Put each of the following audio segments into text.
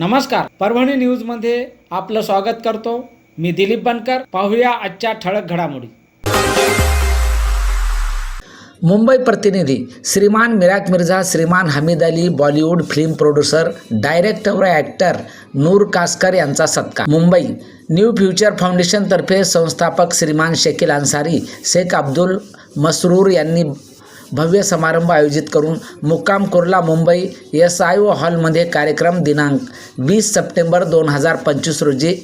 नमस्कार. परभणी न्यूजमध्ये आपलं स्वागत करतो. मी दिलीप बनकर. पाहूया आजच्या ठळक घडामोडी. मुंबई प्रतिनिधी श्रीमान मिराक मिर्झा श्रीमान Hamid Ali Bollywood film producer director व ॲक्टर नूर कास्कर यांचा सत्कार. मुंबई न्यू फ्युचर फाउंडेशनतर्फे संस्थापक श्रीमान शकील अन्सारी शेख अब्दुल मसरूर यांनी भव्य समारंभ आयोजित करून मुक्काम Kurla Mumbai S I O हॉलमध्ये कार्यक्रम दिनांक वीस सप्टेंबर दोन हजार पंचवीस रोजी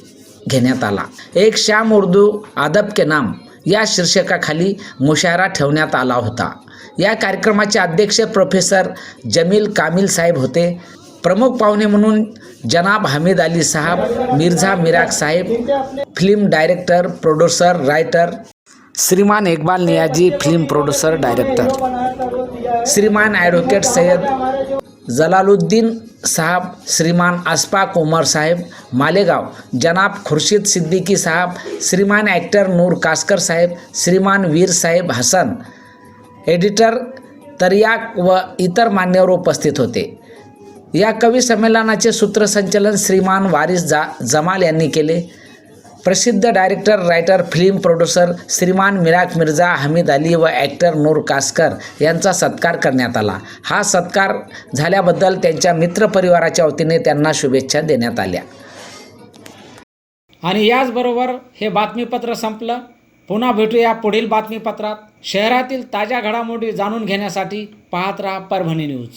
घेण्यात आला. एक श्याम उर्दू आदब के नाम या शीर्षकाखाली मुशायरा ठेवण्यात आला होता. या कार्यक्रमाचे अध्यक्ष प्रोफेसर जमील कामिल साहेब होते. प्रमुख पाहुणे म्हणून जनाब हमीद अली साहब मिर्झा मिराग साहेब फिल्म डायरेक्टर प्रोड्युसर रायटर श्रीमान Iqbal Niazi film producer director श्रीमान ॲडव्होकेट सय्यद जलालुद्दीन साहब श्रीमान अस्पाक उमर साहेब मालेगाव. जनाब खुर्शीद सिद्दीकी साहब श्रीमान ॲक्टर नूर कासकर साहेब श्रीमान वीर साहेब हसन. एडिटर तरियाक व इतर मान्यवर उपस्थित होते. या कवी संमेलनाचे सूत्रसंचलन श्रीमान वारिस जा जमाल यांनी केले. प्रसिद्ध डायरेक्टर रायटर फिल्म प्रोड्युसर श्रीमान मिराक मिर्झा हमीद अली व ॲक्टर नूर कासकर यांचा सत्कार करण्यात आला. हा सत्कार झाल्याबद्दल त्यांच्या मित्रपरिवाराच्या वतीने त्यांना शुभेच्छा देण्यात आल्या. आणि याचबरोबर हे बातमीपत्र संपलं. पुन्हा भेटूया पुढील बातमीपत्रात. शहरातील ताज्या घडामोडी जाणून घेण्यासाठी पाहत राहा परभणी न्यूज.